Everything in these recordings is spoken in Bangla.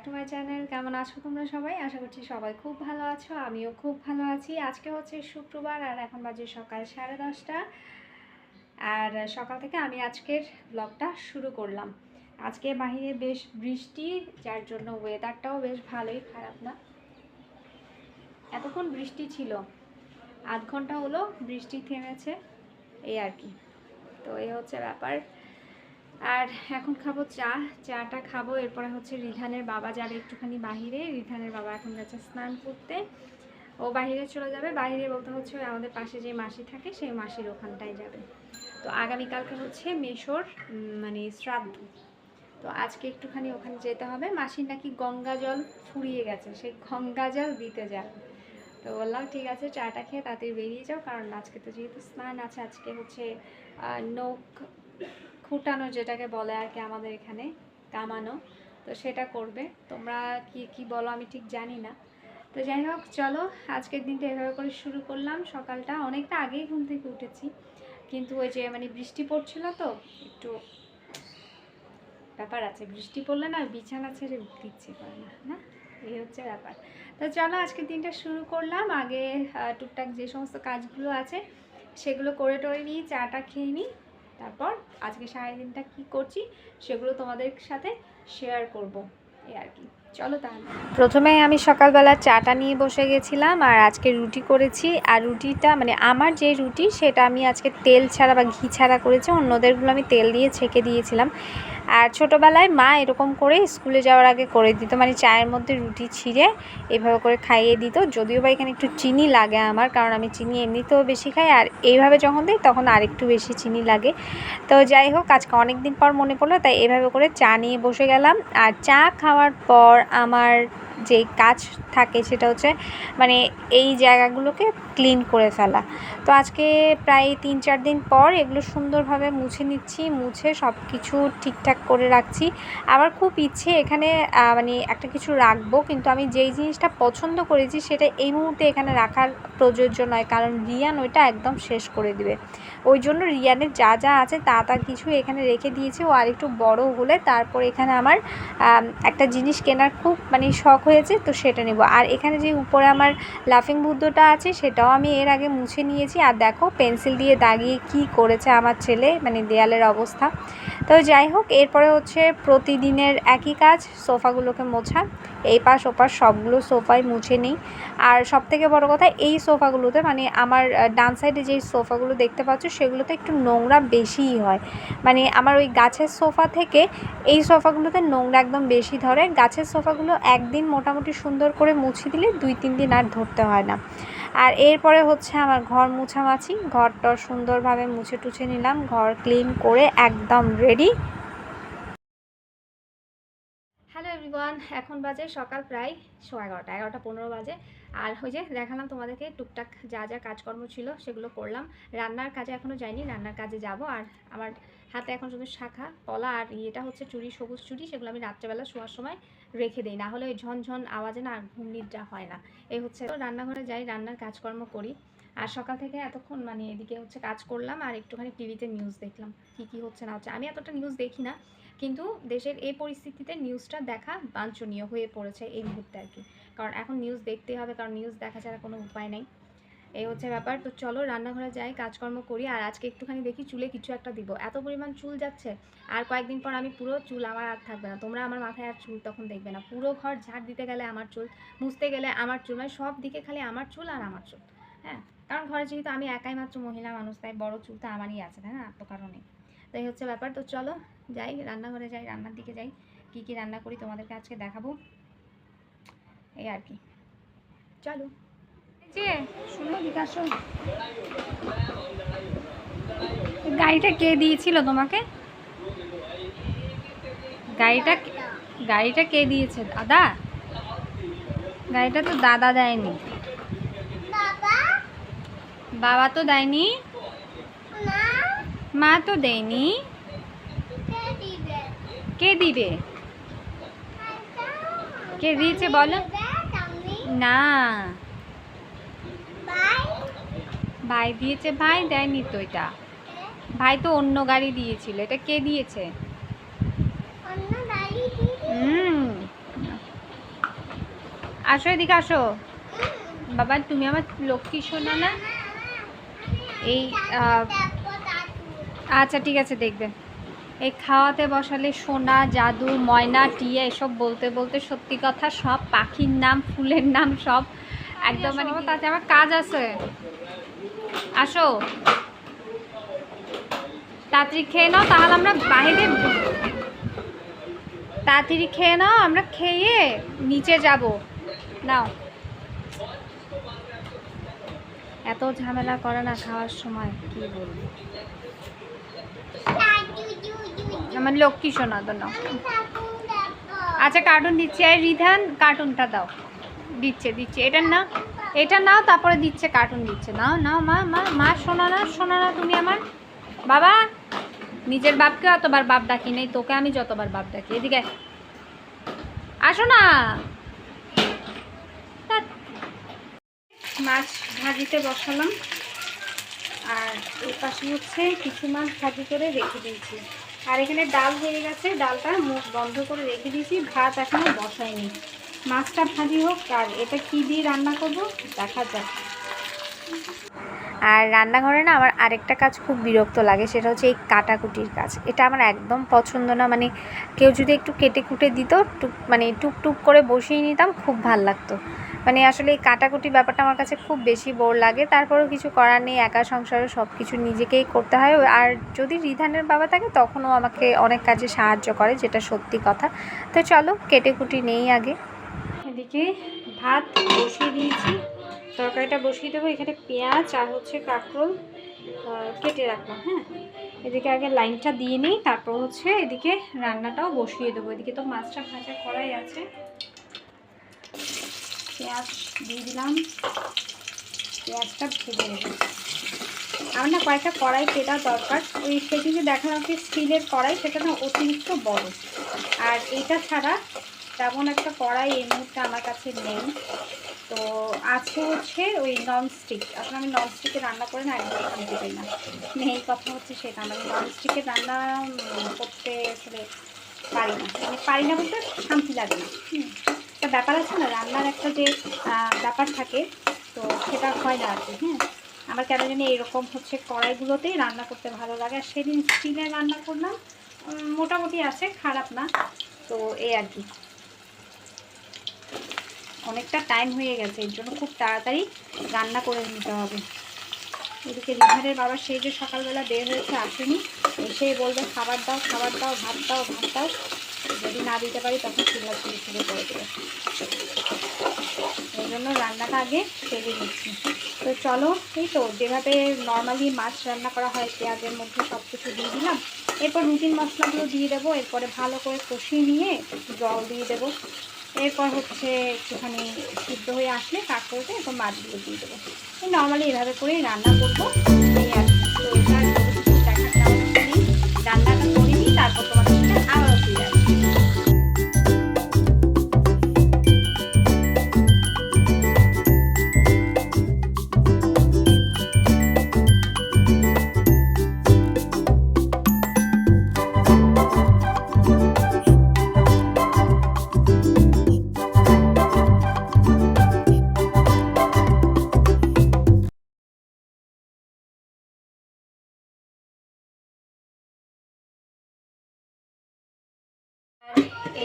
ব্যাক টু মাই চ্যানেল কেমন আছো তোমরা সবাই? আশা করছি সবাই খুব ভালো আছো, আমিও খুব ভালো আছি। আজকে হচ্ছে শুক্রবার আর এখন বাজে সকাল সাড়ে দশটা। আর সকাল থেকে আমি আজকের ব্লগটা শুরু করলাম। আজকে বাহিরে বেশ বৃষ্টি, যার জন্য ওয়েদারটাও বেশ ভালোই খারাপ না। এতক্ষণ বৃষ্টি ছিল। আধ ঘণ্টা হলো বৃষ্টি থেমেছে, এই আর কি। তো এই হচ্ছে ব্যাপার। আর এখন খাব চা, চাটা খাব। এরপরে হচ্ছে রিধানের বাবা যাবে একটুখানি বাহিরে। রিধানের বাবা এখন গেছে স্নান করতে। ও বাহিরে চলে যাবে। বাহিরে বলতে হচ্ছে আমাদের পাশে যে মাসি থাকে, সেই মাসির ওখানটায় যাবে। তো আগামীকালকে হচ্ছে মেশোর মানে শ্রাদ্ধ। তো আজকে একটুখানি ওখানে যেতে হবে। মাসির নাকি গঙ্গা জল ফুরিয়ে গেছে। সেই গঙ্গা জল দিতে যাবে। তো বললাম, ঠিক আছে, চাটা খেয়ে তাড়াতাড়ি বেরিয়ে যাও। কারণ আজকে তো যেহেতু স্নান আছে, আজকে হচ্ছে নৌক খুঁটানো যেটাকে বলে আর কি আমাদের এখানে, কামানো। তো সেটা করবে। তোমরা কি কি বলো আমি ঠিক জানি না। তো যাই হোক, চলো, আজকের দিনটা এভাবে করে শুরু করলাম। সকালটা অনেকটা আগেই ঘুম থেকে উঠেছি। কিন্তু ওই যে মানে বৃষ্টি পড়ছিল তো, একটু ব্যাপার আছে। বৃষ্টি পড়লে না বিছানা ছেড়ে উঠতে ইচ্ছে করে না না? এই হচ্ছে ব্যাপার। তো চলো, আজকের দিনটা শুরু করলাম। আগে টুকটাক যে সমস্ত কাজগুলো আছে, সেগুলো করে টরে নিই, চাটা খেয়ে নিই, তারপর আজকে সারাদিনটা কি করছি সেগুলো তোমাদের সাথে শেয়ার করব এই আর কি। চলো তাহলে। প্রথমে আমি সকালবেলা চাটা নিয়ে বসে গেছিলাম আর আজকে রুটি করেছি। আর রুটিটা মানে আমার যে রুটি সেটা আমি আজকে তেল ছাড়া বা ঘি ছাড়া করেছি, অন্যদেরগুলো আমি তেল দিয়ে ছেঁকে দিয়েছিলাম। আর ছোটোবেলায় মা এরকম করে স্কুলে যাওয়ার আগে করে দিত মানে চায়ের মধ্যে রুটি ছিঁড়ে এভাবে করে খাইয়ে দিত। যদিও বা এখানে একটু চিনি লাগে আমার, কারণ আমি চিনি এমনিতেও বেশি খাই। আর এইভাবে যখন দিই তখন আরেকটু বেশি চিনি লাগে। তো যাই হোক, আজকে অনেক দিন পর মনে পড়ল, তাই এভাবে করে চা নিয়ে বসে গেলাম। আর চা খাওয়ার পর আমার যে কাজ থাকে সেটা হচ্ছে মানে এই জায়গাগুলোকে ক্লিন করে ফেলা। তো আজকে প্রায় তিন চার দিন পর এগুলো সুন্দরভাবে মুছে নিচ্ছি, মুছে সব কিছু ঠিকঠাক করে রাখছি। আমার খুব ইচ্ছে এখানে মানে একটা কিছু রাখব, কিন্তু আমি যেই জিনিসটা পছন্দ করেছি সেটা এই মুহূর্তে এখানে রাখার প্রযোজ্য নয়, কারণ রিয়ান ওইটা একদম শেষ করে দিবে। ওই জন্য রিয়ানের যা যা আছে তা তা কিছু এখানে রেখে দিয়েছি। ও আর একটু বড় হলে তারপর এখানে আমার একটা জিনিস কেনার খুব মানে শখ হয়েছে, তো সেটা নেব। আর এখানে যে উপরে আমার লাফিং বুদ্ধটা আছে, সেটাও আমি এর আগে মুছে নিয়েছি। আর দেখো পেন্সিল দিয়ে দাগিয়ে কি করেছে আমার ছেলে মানে দেয়ালের অবস্থা। তো যাই হোক, এরপরে হচ্ছে প্রতিদিনের একই কাজ, সোফাগুলোকে মোছা। এই পাশ ওপাশ সবগুলো সোফাই মুছে নিই। আর সব থেকে বড় কথা, এই সোফাগুলোতে মানে আমার ডান সাইডে যেই সোফাগুলো দেখতে পাচ্ছ, সেগুলোতে একটু নোংরা বেশিই হয়। মানে আমার ওই গাছের সোফা থেকে এই সোফাগুলোতে নোংরা একদম বেশি ধরে। গাছের সোফাগুলো একদিন মোটামুটি সুন্দর করে মুছে দিলে দুই তিন দিন আর ধরতে হয় না। আর এরপরে হচ্ছে আমার ঘর মুছামাছি। ঘরটা সুন্দরভাবে মুছে টুছে নিলাম। ঘর ক্লিন করে একদম রেডি এভরিওয়ান এখন বাজে সকাল প্রায় শো এগারোটা এগারোটা পনেরো বাজে। আর ওই যে দেখালাম তোমাদেরকে টুকটাক যা যা কাজকর্ম ছিল সেগুলো করলাম। রান্নার কাজে এখনও যাইনি, রান্নার কাজে যাব। আর আমার হাতে এখন শুধু শাখা কলা আর ইয়েটা হচ্ছে চুরি, সবুজ চুরি, সেগুলো আমি রাত্রেবেলা শোয়ার সময় রেখে দিই। না হলে ওই ঝনঝন আওয়াজে না আর ঘুম নিদ্রা হয় না। এই হচ্ছে রান্নাঘরে যাই, রান্নার কাজকর্ম করি। আর সকাল থেকে এতক্ষণ মানে এদিকে হচ্ছে কাজ করলাম আর একটুখানি টিভিতে নিউজ দেখলাম। কি কি হচ্ছে না হচ্ছে? আমি এতটা নিউজ দেখি না, কিন্তু দেশের এই পরিস্থিতিতে নিউজটা দেখা বাঞ্ছনীয় হয়ে পড়েছে এই মুহূর্তে আর কি। কারণ এখন নিউজ দেখতেই হবে, কারণ নিউজ দেখা ছাড়া কোনো উপায় নেই। এই হচ্ছে ব্যাপার। তো চলো রান্নাঘরে যাই, কাজকর্ম করি, আর আজকে একটুখানি দেখি চুলে কিছু একটা দিব। এত পরিমাণ চুল যাচ্ছে, আর কয়েকদিন পর আমি পুরো চুল আমার আর থাকবে না। তোমরা আমার মাথায় আর চুল তখন দেখবে না। পুরো ঘর ঝাড় দিতে গেলে আমার চুল, মুছতে গেলে আমার চুল মানে সব দিকে খালি আমার চুল আর আমার চুল। হ্যাঁ? কারণ ঘরে যেহেতু আমি একাই মাত্র মহিলা মানুষ, তাই বড় চুল তো আমারই আছে, তাই না? তো কারণে। তো এই হচ্ছে ব্যাপার, তো চলো যাই, রান্নাঘরে যাই, রান্নার দিকে যাই। কি কি রান্না করি তোমাদেরকে আজকে দেখাবো। এই আর কি। চলো। যে, শুনো বিকাশো গাড়িটা কে দিয়েছিল তোমাকে? গাড়িটা গাড়িটা কে দিয়েছে? দাদা? গাড়িটা তো দাদা দেয়নি। বাবা তো দেয়নি? মা? তো দেয়নি? কে দিবে? কে দিয়েছে বলো? না। ভাই? দিয়েছে ভাই দেয়নি তো এটা। ভাই তো অন্য গাড়ি দিয়েছিল এটা কে দিয়েছে? হুম। আসো এদিকে আসো। বাবা তুমি আমার লক্ষ্মী শোনা না এই আচ্ছা ঠিক আছে দেখবে। এই খাওয়াতে বসালে সোনা জাদু ময়না টিয়া এসব বলতে বলতে সত্যি কথা সব পাখির নাম ফুলের নাম সব একদম মানে তাতে আমার কাজ আছে। আসো। তাড়াতাড়ি খেয়ে নাও তাহলে আমরা বাইরে তাড়াতাড়ি খেয়ে নাও আমরা খেয়ে নিচে যাব। নাও। এত ঝামেলা করে না খাওয়ার সময়, কি বলব? আমার লক্ষ্মী শোনা তো নাও আচ্ছা কার্টুন দিচ্ছি। আর রিধান কার্টুনটা দাও। দিচ্ছে দিচ্ছে। এটা না এটা নাও, তারপরে দিচ্ছে কার্টুন দিচ্ছে। নাও নাও, মা মা মা শোনো না শোনো না তুমি আমার। বাবা, নিজের বাপকে অতবার বাপ ডাকি নেই, তোকে আমি যতবার বাপ ডাকি। এদিকে আসো না। মাছ ভাজিতে বসালাম। আর এই পাশে হচ্ছে কিছু মাছ ভাজি করে রেখে দিয়েছি। আর এখানে ডাল হয়ে গেছে, ডালটা মুখ বন্ধ করে রেখে দিয়েছি, ভাত এখনও বসায়নি। মাছটা ভাজি হোক, আর এটা কি দিয়ে রান্না করব দেখা যাক। আর রান্নাঘরে না আমার আরেকটা কাজ খুব বিরক্ত লাগে, সেটা হচ্ছে এই কাটাকুটির কাজ। এটা আমার একদম পছন্দ না মানে কেউ যদি একটু কেটে কুটে দিত, টুক মানে টুকটুক করে বসিয়ে নিতাম, খুব ভালো লাগতো। মানে আসলে এই কাটাকুটি ব্যাপারটা আমার কাছে খুব বেশি বোর লাগে। তারপরেও কিছু করার নেই, একা সংসারে সব কিছু নিজেকেই করতে হয়। আর যদি রিধানের বাবা থাকে, তখনও আমাকে অনেক কাজে সাহায্য করে, যেটা সত্যি কথা। তো চলো কেটে কুটি নেই আগে। এদিকে ভাত বসিয়ে দিয়েছি। তরকারিটা বসিয়ে দেবো। এখানে পেঁয়াজ আর হচ্ছে কাঁকরোল কেটে রাখলাম হ্যাঁ? এদিকে আগে লাইনটা দিয়ে নিই, তারপর হচ্ছে এদিকে রান্নাটাও বসিয়ে দেবো। এদিকে তো মাছটা ভাজা করাই আছে। পেঁয়াজ দিয়ে দিলাম। পেঁয়াজটা ভেজে নেব। আমার না কয়েকটা কড়াই কেটা দরকার। ওই সেটি যে দেখা যাচ্ছে স্টিলের কড়াই, সেটা না অতিরিক্ত বড়। আর এটা ছাড়া তেমন একটা কড়াই এই মুহূর্তে আমার কাছে নেই। তো আছে হচ্ছে ওই ননস্টিক আসলে আমি ননস্টিকে রান্না করে না, একদম শান্তি পাই না। মেইন কথা হচ্ছে সেটা মানে ননস্টিকে রান্না করতে আসলে পারি না। মানে পারি না বলতে শান্তি লাগে না। একটা ব্যাপার আছে না, রান্নার একটা যে ব্যাপার থাকে, তো সেটা হয় না আর কি হ্যাঁ? আমার কেন জানি এরকম হচ্ছে কড়াইগুলোতেই রান্না করতে ভালো লাগে, আর সেদিন স্টিলে রান্না করলাম মোটামুটি আছে, খারাপ না, তো এই আর কি। অনেকটা টাইম হয়ে গেছে, এর জন্য খুব তাড়াতাড়ি রান্না করে নিতে হবে। এদিকে রিহানের বাবা সেই যে সকালবেলা বের হয়েছে, আসেনি, এসে বলবে, খাবার দাও খাবার দাও, ভাত দাও ভাত দাও। যদি না দিতে পারি, তখন চিল্লা চিল্লি শুরু করে দেবে। এই জন্য রান্নাটা আগে সেরে নিচ্ছি। তো চলো, এই তো যেভাবে নর্মালি মাছ রান্না করা হয়, পেঁয়াজের মধ্যে সব কিছু দিয়ে দিলাম। এরপর রুটিন মশলাগুলো দিয়ে দেবো, এরপরে ভালো করে কষিয়ে নিয়ে জল দিয়ে দেবো। এরপর হচ্ছে একটুখানি সিদ্ধ হয়ে আসলে কাঁকড়োতে এরপর মাছগুলো দিয়ে দেবো। নর্মালি এভাবে করেই রান্না করব। রান্নাটা করে নিই, তারপর তোমাদের সাথে আবারও ফিরে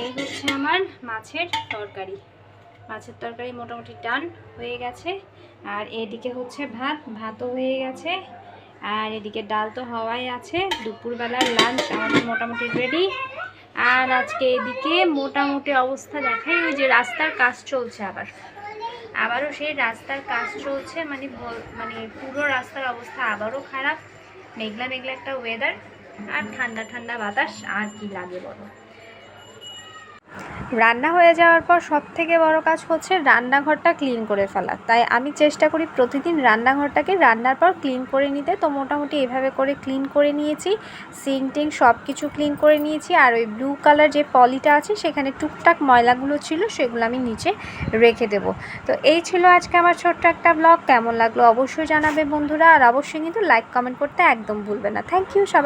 এই হচ্ছে আমার মাছের তরকারি। মাছের তরকারি মোটামুটি ডান হয়ে গেছে। আর এদিকে হচ্ছে ভাত, ভাতও হয়ে গেছে। আর এদিকে ডাল তো হওয়াই আছে। দুপুরবেলার লাঞ্চ আমাদের মোটামুটি রেডি আর আজকে এদিকে মোটামুটি অবস্থা দেখাই ওই যে রাস্তার কাজ চলছে আবার। আবারও সেই রাস্তার কাজ চলছে মানে মানে পুরো রাস্তার অবস্থা আবারও খারাপ। মেঘলা মেঘলা একটা ওয়েদার আর ঠান্ডা ঠান্ডা বাতাস আর কি লাগে বলো। রান্না হয়ে যাওয়ার পর সব থেকে বড় কাজ হচ্ছে রান্নাঘরটা ক্লিন করে ফেলা। তাই আমি চেষ্টা করি প্রতিদিন রান্নাঘরটাকে রান্নার পর ক্লিন করে নিতে। তো মোটামুটি এভাবে করে ক্লিন করে নিয়েছি। সিং টিং সব কিছু ক্লিন করে নিয়েছি। আর ওই ব্লু কালার যে পলিটা আছে, সেখানে টুকটাক ময়লাগুলো ছিল, সেগুলো আমি নিচে রেখে দেবো। তো এই ছিল আজকে আমার ছোট্ট একটা ব্লগ কেমন লাগল অবশ্যই জানাবে বন্ধুরা। আর অবশ্যই কিন্তু লাইক কমেন্ট করতে একদম ভুলবে না। থ্যাংক ইউ সবাই।